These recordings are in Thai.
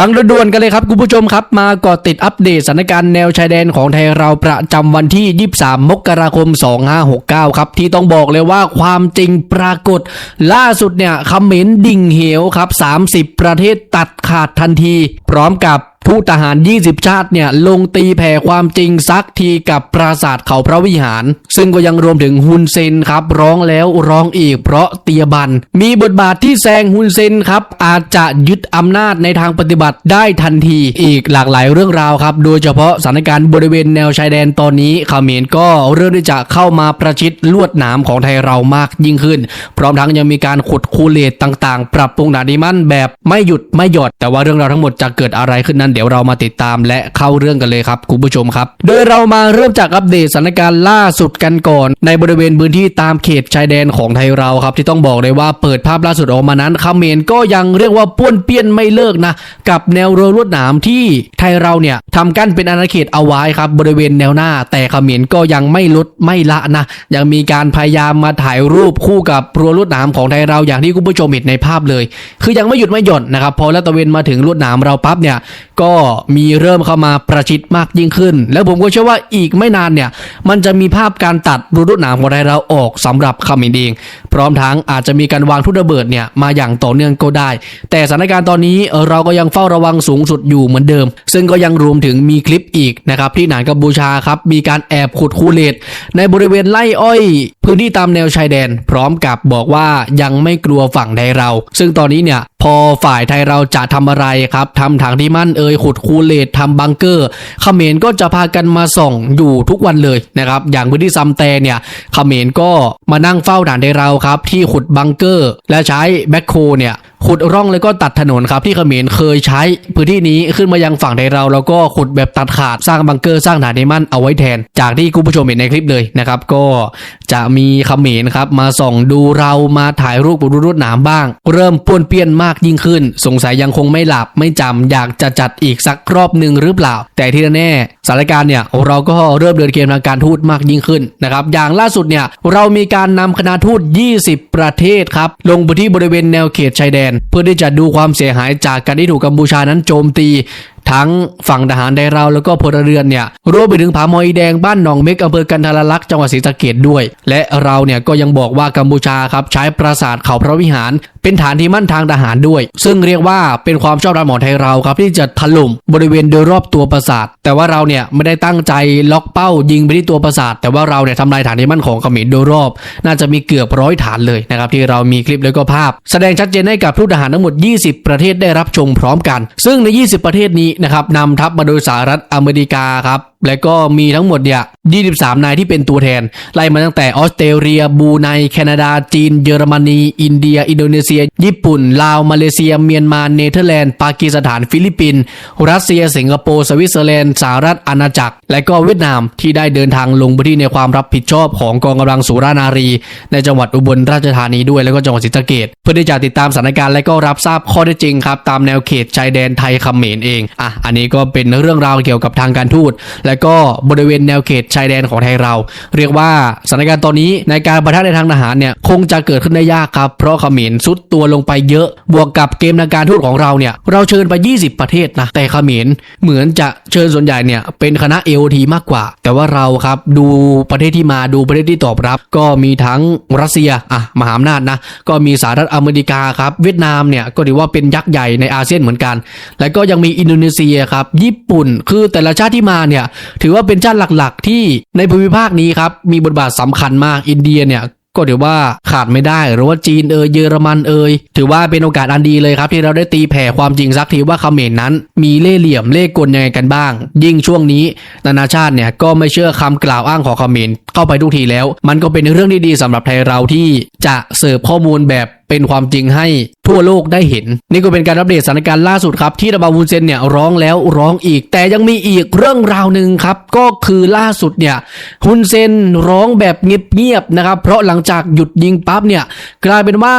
ฟังด่วนๆกันเลยครับคุณผู้ชมครับ มาก่อติดอัปเดตสถานการณ์แนวชายแดนของไทยเราประจำวันที่ 23 มกราคม 2569 ครับที่ต้องบอกเลยว่าความจริงปรากฏ ล่าสุดเนี่ยคอมเมนต์ดิ่งเหวครับ 30 ประเทศตัดขาดทันที พร้อมกับ ทูตทหาร 20 ชาติเนี่ยลงตีแผ่ความจริงซักทีกับปราสาทเขาพระวิหาร ซึ่งก็ยังรวมถึงฮุนเซนครับร้องแล้วร้องอีกเพราะเตียบัน มีบทบาทที่แซงฮุนเซนครับอาจจะยึดอำนาจในทางปฏิบัติได้ทันทีอีกหลากหลายเรื่องราวครับ โดยเฉพาะสถานการณ์บริเวณแนวชายแดนตอนนี้เขมรก็เริ่มที่จะเข้ามาประชิดลวดหนามของไทยเรามากยิ่งขึ้น พร้อมทั้งยังมีการขุดคูเลตต่างๆ ปรับปรุงด่าดิมันแบบไม่หยุดไม่หย่อนแต่ว่าเรื่องราวทั้งหมดจะเกิดอะไรขึ้นนั้นเดี๋ยวเรามาติดตามและเข้าเรื่องกันเลยครับคุณผู้ชมครับ โดยเรามาเริ่มจากอัปเดตสถานการณ์ล่าสุดกันก่อน ในบริเวณพื้นที่ตามเขตชายแดนของไทยเราครับ ที่ต้องบอกเลยว่าเปิดภาพล่าสุดออกมานั้นเขมรก็ยังเรียกว่าป้วนเปี้ยนไม่เลิกนะ กับแนวรั้วลวดหนามที่ไทยเราเนี่ยทำกั้นเป็นอาณาเขตเอาไว้ครับบริเวณแนวหน้า แต่เขมรก็ยังไม่ลดไม่ละนะ ยังมีการพยายามมาถ่ายรูปคู่กับรั้วลวดหนามของไทยเราอย่างที่คุณผู้ชมเห็นในภาพเลย คือยังไม่หยุดไม่หย่อนนะครับพอแล้วตะเวนมาถึงลวดหนามเราปั๊บเนี่ยก็มีเริ่มเข้ามาประชิดมากยิ่งขึ้น แล้วผมก็เชื่อว่าอีกไม่นานเนี่ยมันจะมีภาพการตัดรั้วลวดหนามของไทยเราออกสำหรับเขมรเองพร้อมทั้งอาจจะมีการวางทุ่นระเบิดเนี่ยมาอย่างต่อเนื่องก็ได้ แต่สถานการณ์ตอนนี้เออเราก็ยังเฝ้าระวังสูงสุดอยู่เหมือนเดิม ซึ่งก็ยังรวมถึงมีคลิปอีกนะครับที่หนานกัมพูชาครับมีการแอบขุดคูเลตในบริเวณไร่อ้อย พื้นที่ตามแนวชายแดน พร้อมกับบอกว่ายังไม่กลัวฝั่งไทยเรา ซึ่งตอนนี้เนี่ยพอฝ่ายไทยเราจะทำอะไรครับทำถังที่มั่นเอ่ยขุดคูเลตทำบังเกอร์เขมรก็จะพากันมาส่องอยู่ทุกวันเลยนะครับ อย่างพื้นที่ซัมแตเนี่ยเขมรก็มานั่งเฝ้าด่านไทยเราครับ ที่ขุดบังเกอร์ และใช้แบ็คโคเนี่ย ขุดร่องแล้วก็ตัดถนนครับที่เขมรเคยใช้พื้นที่นี้ขึ้นมายังฝั่งไทยเราแล้วก็ขุดแบบตัดขาดสร้างบังเกอร์สร้างฐานในมั่นเอาไว้แทน จากที่คุณผู้ชมเห็นในคลิปเลยนะครับก็จะมีเขมรครับมาส่องดูเรามาถ่ายรูปบนรถหนามบ้าง เริ่มป้วนเปี้ยนมากยิ่งขึ้น สงสัยยังคงไม่หลับไม่จำอยากจะจัดอีกสักรอบหนึ่งหรือเปล่า แต่ที่แน่สถานการณ์เนี่ยเราก็เริ่มเดินเกมทางการทูตมากยิ่งขึ้นนะครับอย่างล่าสุดเนี่ยเรามีการนำคณะทูต 20 ประเทศครับลงพื้นที่บริเวณแนวเขตชายแดนเพื่อที่จะดูความเสียหายจากการที่ถูกกัมพูชานั้นโจมตีทั้งฝั่งทหารไดเราแล้วก็พลเรือนเนี่ยรวมไปถึงผาหมอยแดงบ้านหนองเม็กอำเภอกันทรลักษ์จังหวัดศรีสะเกดด้วย และเราเนี่ยก็ยังบอกว่ากัมพูชาครับใช้ปราสาทเขาพระวิหาร เป็นฐานที่มั่นทางทหารด้วย ซึ่งเรียกว่าเป็นความชอบธรรมของไทยเราครับที่จะถล่มบริเวณโดยรอบตัวปราสาท แต่ว่าเราเนี่ยไม่ได้ตั้งใจล็อกเป้ายิงไปที่ตัวปราสาท แต่ว่าเราเนี่ยทำลายฐานที่มั่นของเขมรโดยรอบ น่าจะมีเกือบร้อยฐานเลยนะครับที่เรามีคลิปแล้วก็ภาพ แสดงชัดเจนให้กับผู้ทหารทั้งหมด 20 ประเทศได้รับชมพร้อมกัน ซึ่งใน 20 ประเทศนี้นะครับนำทัพมาโดยสหรัฐอเมริกาครับและก็มีทั้งหมดเนี่ย 23 นายที่เป็นตัวแทน ไล่มาตั้งแต่ออสเตรเลียบูไน แคนาดา จีน เยอรมนี อินเดีย อินโดนีเซีย ญี่ปุ่น ลาว มาเลเซีย เมียนมา เนเธอร์แลนด์ ปากีสถาน ฟิลิปปินส์ รัสเซีย สิงคโปร์ สวิตเซอร์แลนด์ สหรัฐอาณาจักร และก็เวียดนามที่ได้เดินทางลงพื้นที่ในความรับผิดชอบของกองกำลังสุรานารี ในจังหวัดอุบลราชธานีด้วย แล้วก็จังหวัดศรีสะเกษเพื่อที่จะติดตามสถานการณ์และก็รับทราบข้อเท็จจริงครับตามแนวเขตชายแดนไทยเขมรเอง อะ อันนี้ก็เป็นเรื่องราวเกี่ยวกับทางการทูตและก็บริเวณแนวเขตชายแดนของไทยเรา เรียกว่าสถานการณ์ตอนนี้ในการประทะในทางทหารเนี่ยคงจะเกิดขึ้นได้ยากครับเพราะเขมรซุดตัวลงไปเยอะ บวกกับเกมทางการทูตของเราเนี่ยเราเชิญไป 20 ประเทศนะแต่เขมรเหมือนจะเชิญส่วนใหญ่เนี่ยเป็นคณะ AOT มากกว่า แต่ว่าเราครับดูประเทศที่มาดูประเทศที่ตอบรับ ก็มีทั้งรัสเซียอะมหาอำนาจนะก็มีสหรัฐอเมริกาครับเวียดนามเนี่ยก็ถือว่าเป็นยักษ์ใหญ่ในอาเซียนเหมือนกัน แล้วก็ยังมีอินโดนีเซียครับญี่ปุ่น คือแต่ละชาติที่มาเนี่ยถือว่าเป็นชาติหลักๆ ที่ในภูมิภาคนี้ครับมีบทบาทสำคัญมากอินเดียเนี่ยก็ถือว่าขาดไม่ได้หรือว่าจีนเอยเยอรมันเอยถือว่าเป็นโอกาสอันดีเลยครับที่เราได้ตีแผ่ความจริงสักทีว่าเขมรนั้น มีเล่ห์เหลี่ยมเล่ห์กลยังไงกันบ้าง ยิ่งช่วงนี้ นานาชาติเนี่ยก็ไม่เชื่อคำกล่าวอ้างของเขมรเข้าไปทุกทีแล้ว มันก็เป็นเรื่องที่ดีสำหรับไทยเราที่จะเสิร์ฟข้อมูลแบบ เป็นความจริงให้ทั่วโลกได้เห็น นี่ก็เป็นการอัปเดตสถานการณ์ล่าสุดครับ ที่ระบาวุนเซนเนี่ยร้องแล้วร้องอีก แต่ยังมีอีกเรื่องราวหนึ่งครับ ก็คือล่าสุดเนี่ยฮุนเซนร้องแบบเงียบๆนะครับ เพราะหลังจากหยุดยิงปั๊บเนี่ยกลายเป็นว่า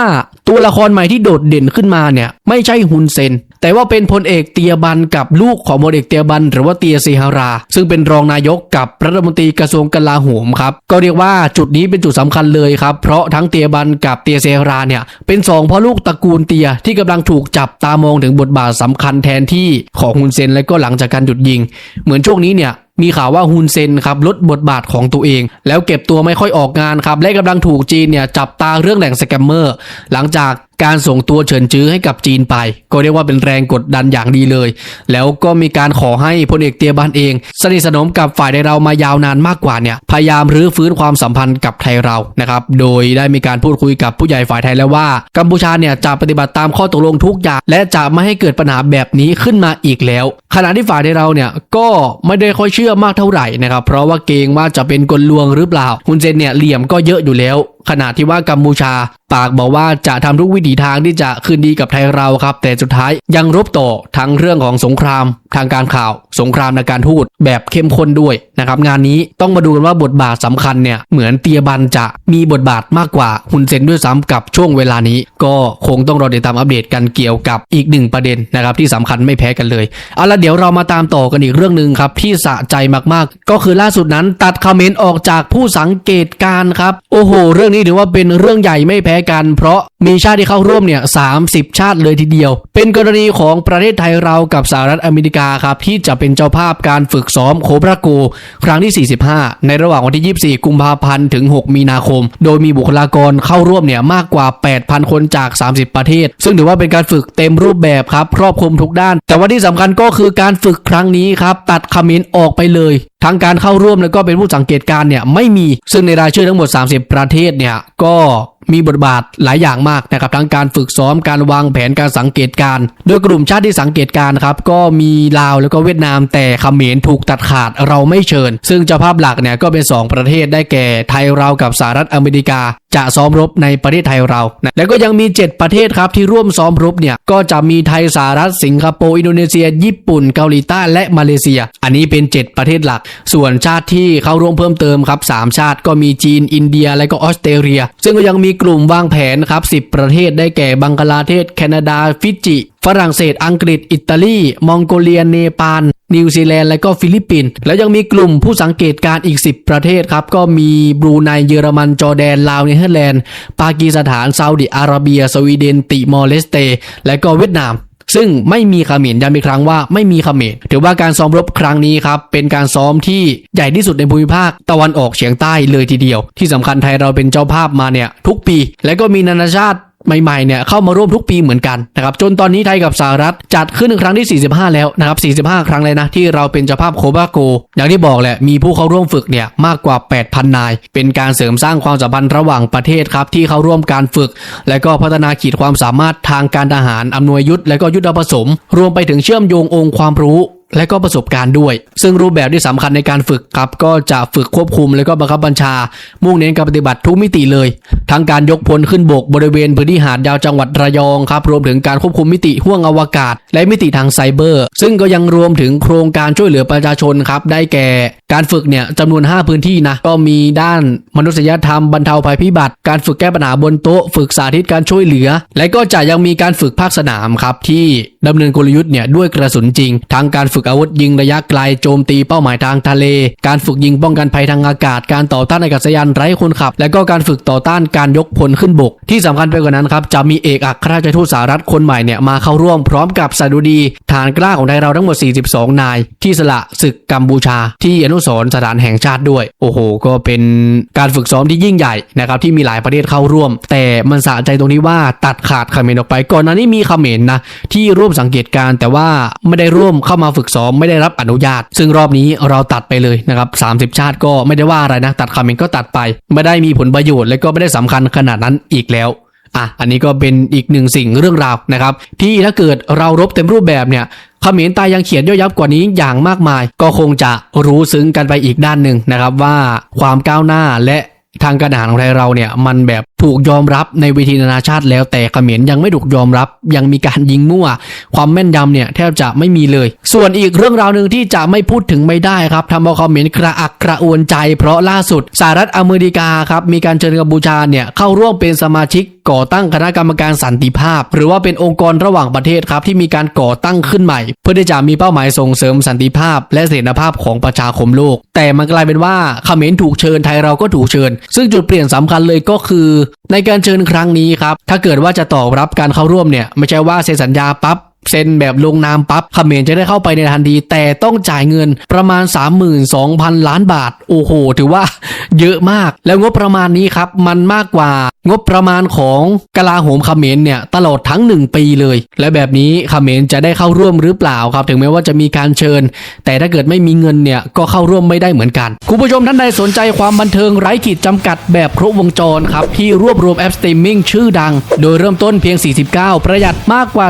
ตัวละครใหม่ที่โดดเด่นขึ้นมาเนี่ยไม่ใช่ฮุนเซน แต่ว่าเป็นพลเอกเตียบันกับลูกของพลเอกเตียบันหรือว่าเตียซีฮารา ซึ่งเป็นรองนายกกับรัฐมนตรีกระทรวงกลาโหมครับก็เรียกว่าจุดนี้เป็นจุดสำคัญเลยครับเพราะทั้งเตียบันกับเตียซีฮาราเนี่ยเป็นสองพ่อลูกตระกูลเตียที่กำลังถูกจับตามองถึงบทบาทสำคัญแทนที่ของฮุนเซนและก็หลังจากการหยุดยิง เหมือนช่วงนี้เนี่ยมีข่าวว่าฮุนเซนครับลดบทบาทของตัวเอง แล้วเก็บตัวไม่ค่อยออกงานครับและกำลังถูกจีนเนี่ยจับตาเรื่องแหล่งสแกมเมอร์ หลังจาก การส่งตัวเฉินจื้อให้กับจีนไป ก็เรียกว่าเป็นแรงกดดันอย่างดีเลย แล้วก็มีการขอให้พลเอกเตียบันเอง สนิทสนมกับฝ่ายในเรามายาวนานมากกว่าเนี่ยพยายามรื้อฟื้นความสัมพันธ์กับไทยเรานะครับโดยได้มีการพูดคุยกับผู้ใหญ่ฝ่ายไทยแล้วว่า กัมพูชาเนี่ยจะปฏิบัติตามข้อตกลงทุกอย่าง และจะไม่ให้เกิดปัญหาแบบนี้ขึ้นมาอีกแล้ว ขณะที่ฝ่ายในเราเนี่ยก็ไม่ได้ค่อยเชื่อมากเท่าไหร่นะครับเพราะว่าเกรงว่าจะเป็นกลลวงหรือเปล่าฮุนเซนเนี่ยเหลี่ยมก็เยอะอยู่แล้วขณะที่ว่ากัมพูชา ปากบอกว่าจะทำทุกวิถีทางที่จะคืนดีกับไทยเราครับ แต่สุดท้ายยังรบต่อทั้งเรื่องของสงครามทางการข่าว สงครามในการทูตแบบเข้มข้นด้วยนะครับงานนี้ต้องมาดูกันว่าบทบาทสำคัญเนี่ยเหมือนเตียบันจะมีบทบาทมากกว่าฮุนเซนด้วยซ้ำกับช่วงเวลานี้ ก็คงต้องรอติดตามอัปเดตกันเกี่ยวกับอีกหนึ่งประเด็นนะครับที่สำคัญไม่แพ้กันเลยเอาละเดี๋ยวเรามาตามต่อกันอีกเรื่องหนึ่งครับที่สะใจมากๆ ก็คือล่าสุดนั้นตัดคอมเมนต์ออกจากผู้สังเกตการครับโอ้โห เรื่องนี้ถือว่าเป็นเรื่องใหญ่ไม่แพ้กัน เพราะมีชาติที่เข้าร่วมเนี่ยสาชาติเลยทีเดียว เป็นกรณีของประเทศไทยเรากับสหรัฐอเมริกาครับที่จะเป็นเจ้าภาพการฝึกซ้อมโคบราโก ครั้งที่ 45 ในระหว่างวันที่ 24 กุมภาพันธ์ถึง 6 มีนาคม โดยมีบุคลากรเข้าร่วมเนี่ยมากกว่า 8,000 คนจาก 30 ประเทศ ซึ่งถือว่าเป็นการฝึกเต็มรูปแบบครับครอบคลุมทุกด้าน แต่ว่าที่สำคัญก็คือการฝึกครั้งนี้ครับตัดคอมเมนต์ออกไปเลยทั้งการเข้าร่วมแล้วก็เป็นผู้สังเกตการเนี่ยไม่มี ซึ่งในรายชื่อทั้งหมด 30 ประเทศเนี่ยก็มีบทบาทหลายอย่างมากนะครับทั้งการฝึกซ้อมการวางแผนการสังเกตการ โดยกลุ่มชาติที่สังเกตการครับก็มีลาวแล้วก็เวียดนามแต่เขมรถูกตัดขาดเราไม่เชิญ ซึ่งเจ้าภาพหลักเนี่ยก็เป็น 2 ประเทศได้แก่ไทยเรากับสหรัฐอเมริกา จะซ้อมรบในประเทศไทยเรานะแล้วก็ยังมี 7 ประเทศครับที่ร่วมซ้อมรบเนี่ยก็จะมีไทยสหรัฐสิงคโปร์อินโดนีเซีย ญี่ปุ่นเกาหลีใต้และมาเลเซีย อันนี้เป็น 7 ประเทศหลัก ส่วนชาติที่เข้าร่วมเพิ่มเติมครับ3ชาติก็มีจีน อินเดีย และก็ออสเตรเลีย ซึ่งก็ยังมีกลุ่มวางแผนครับ 10 ประเทศได้แก่บังกลาเทศ แคนาดา ฟิจิ ฝรั่งเศส อังกฤษ อิตาลี มองโกเลีย เนปาล นิวซีแลนด์และก็ฟิลิปปินส์แล้วยังมีกลุ่มผู้สังเกตการอีก 10 ประเทศครับ ก็มีบรูไนเยอรมันจอร์แดนลาวเนเธอร์แลนด์ปากีสถานซาอุดิอาระเบีย สวีเดน ติมอร์เลสเต และก็เวียดนามซึ่งไม่มีขมรย้ำอีกครั้งว่าไม่มีขมรถือว่าการซ้อมรบครั้งนี้ครับ เป็นการซ้อมที่ใหญ่ที่สุดในภูมิภาคตะวันออกเฉียงใต้เลยทีเดียว ที่สำคัญไทยเราเป็นเจ้าภาพมาเนี่ยทุกปี และก็มีนานาชาติ ใหม่ๆเนี่ยเข้ามาร่วมทุกปีเหมือนกันนะครับจนตอนนี้ไทยกับสหรัฐจัดขึ้นครั้งที่ 45 แล้วนะครับ 45 ครั้งเลยนะที่เราเป็นเจ้าภาพโคบาโก อย่างที่บอกแหละมีผู้เข้าร่วมฝึกเนี่ยมากกว่า 8,000 นาย เป็นการเสริมสร้างความสัมพันธ์ระหว่างประเทศครับที่เข้าร่วมการฝึก และก็พัฒนาขีดความสามารถทางการทหารอำนวยยุทธและก็ยุทธผสม รวมไปถึงเชื่อมโยงองค์ความรู้ และก็ประสบการณ์ด้วย ซึ่งรูปแบบที่สำคัญในการฝึกครับ ก็จะฝึกควบคุม และก็บังคับบัญชา มุ่งเน้นการปฏิบัติทุกมิติเลย ทั้งการยกพลขึ้นบกบริเวณพื้นที่หาดยาวจังหวัดระยองครับ รวมถึงการควบคุมมิติห้วงอวกาศ และมิติทางไซเบอร์ ซึ่งก็ยังรวมถึงโครงการช่วยเหลือประชาชนครับ ได้แก่ การฝึกเนี่ยจำนวน 5 พื้นที่นะ ก็มีด้านมนุษยธรรมบรรเทาภัยพิบัติ การฝึกแก้ปัญหาบนโต๊ะ ฝึกสาธิตการช่วยเหลือ และก็จะยังมีการฝึกภาคสนามครับที่ดำเนินกลยุทธ์เนี่ยด้วยกระสุนจริงทั้งการฝึกอาวุธยิงระยะไกลโจมตีเป้าหมายทางทะเล การฝึกยิงป้องกันภัยทางอากาศ การต่อต้านอากาศยานไร้คนขับ และก็การฝึกต่อต้านการยกพลขึ้นบก ที่สำคัญไปกว่านั้นครับจะมีเอกอัครราชทูตสหรัฐคนใหม่เนี่ยมาเข้าร่วมพร้อมกับสดุดีฐานกล้าของไทยเราทั้งหมด 42 นาย ที่สละศึกกัมพูชา ที่อนุสรณ์สถานแห่งชาติด้วย โอ้โห ก็เป็นการฝึกซ้อมที่ยิ่งใหญ่นะครับที่มีหลายประเทศเข้าร่วม แต่มันสะใจตรงที่ว่าตัดขาดเขมรออกไป ก่อนหน้านี้มีเขมรนะที่ร่วมสังเกตการแต่ว่าไม่ได้ร่วมเข้ามาฝึกซ้อมไม่ได้รับอนุญาต ซึ่งรอบนี้เราตัดไปเลยนะครับ 30 ชาติก็ไม่ได้ว่าอะไรนะ ตัดเขมรก็ตัดไป ไม่ได้มีผลประโยชน์ และก็ไม่ได้สำคัญขนาดนั้นอีกแล้วอะอันนี้ก็เป็นอีกหนึ่งสิ่งเรื่องราวนะครับ ที่ถ้าเกิดเรารบเต็มรูปแบบเนี่ยเขมรตายยังเขียนย่อยับกว่านี้อย่างมากมาย ก็คงจะรู้ซึ้งกันไปอีกด้านหนึ่งนะครับว่าความก้าวหน้าและ ทางการทหารของไทยเราเนี่ยมันแบบถูกยอมรับในเวทีนานาชาติแล้วแต่เขมรยังไม่ถูกยอมรับ ยังมีการยิงมั่ว ความแม่นยำเนี่ยแทบจะไม่มีเลย ส่วนอีกเรื่องราวหนึ่งที่จะไม่พูดถึงไม่ได้ครับทำเอาเขมรกระอักกระอ่วนใจ เพราะล่าสุดสหรัฐอเมริกาครับมีการเชิญกัมพูชาเนี่ยเข้าร่วมเป็นสมาชิกก่อตั้งคณะกรรมการสันติภาพ หรือว่าเป็นองค์กรระหว่างประเทศครับที่มีการก่อตั้งขึ้นใหม่ เพื่อที่จะมีเป้าหมายส่งเสริมสันติภาพ และเสถียรภาพของประชาคมโลก แต่มันกลายเป็นว่าเขมรถูกเชิญไทยเราก็ถูกเชิญซึ่งจุดเปลี่ยนสำคัญเลยก็คือ ในการเชิญครั้งนี้ครับ ถ้าเกิดว่าจะตอบรับการเข้าร่วมเนี่ยไม่ใช่ว่าเซ็นสัญญาปั๊บเซ็นแบบลงนามปั๊บเขมรจะได้เข้าไปในทันที แต่ต้องจ่ายเงินประมาณ 32,000 ล้านบาท โอ้โห ถือว่า เยอะมาก แล้วงบประมาณนี้ครับมันมากกว่างบประมาณของกลาโหมเขมรเนี่ยตลอดทั้ง 1 ปีเลย และแบบนี้เขมรจะได้เข้าร่วมหรือเปล่าครับ ถึงแม้ว่าจะมีการเชิญ แต่ถ้าเกิดไม่มีเงินเนี่ยก็เข้าร่วมไม่ได้เหมือนกันคุณผู้ชมท่านใดสนใจความบันเทิงไร้ขีดจำกัดแบบครบวงจรครับที่รวบรวมแอปสตรีมมิ่งชื่อดัง โดยเริ่มต้นเพียง 49 ประหยัดมากกว่า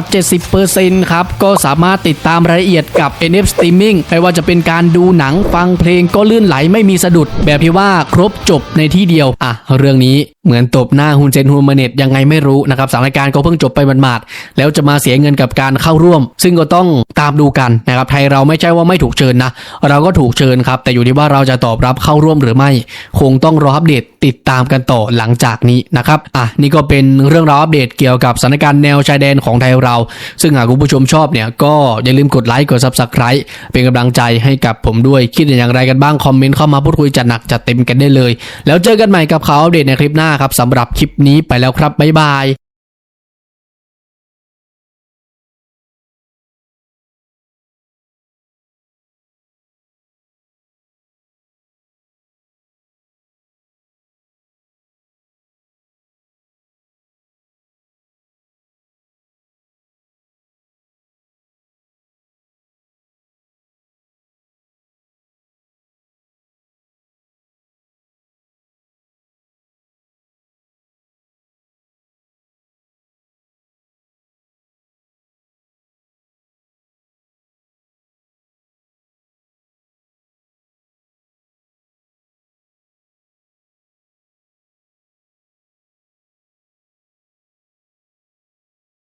70%ครับก็สามารถติดตามรายละเอียดกับ NF Streaming ไม่ว่าจะเป็นการดูหนังฟังเพลงก็ลื่นไหลไม่มีสะดุด แบบที่ว่าครบจบในที่เดียว อะ เรื่องนี้ เหมือนตบหน้าฮุนเซนฮูนมาเน็ตยังไงไม่รู้นะครับสถานการณ์ก็เพิ่งจบไปหมาดๆแล้วจะมาเสียเงินกับการเข้าร่วม ซึ่งก็ต้องตามดูกันนะครับไทยเราไม่ใช่ว่าไม่ถูกเชิญนะ เราก็ถูกเชิญครับ แต่อยู่ที่ว่าเราจะตอบรับเข้าร่วมหรือไม่ คงต้องรออัปเดตติดตามกันต่อหลังจากนี้นะครับอะนี่ก็เป็นเรื่องราวอัปเดตเกี่ยวกับสถานการณ์แนวชายแดนของไทยเรา ซึ่งหากคุณผู้ชมชอบเนี่ยก็อย่าลืมกดไลค์กด subscribe เป็นกำลังใจให้กับผมด้วยคิดอย่างไรกันบ้างคอมเมนต์เข้ามาพูดคุยจัดหนักจัดเต็มกันได้เลย แล้วเจอกันใหม่กับข่าวอัปเดตในคลิปหน้าครับสำหรับคลิปนี้ไปแล้วครับบ๊ายบาย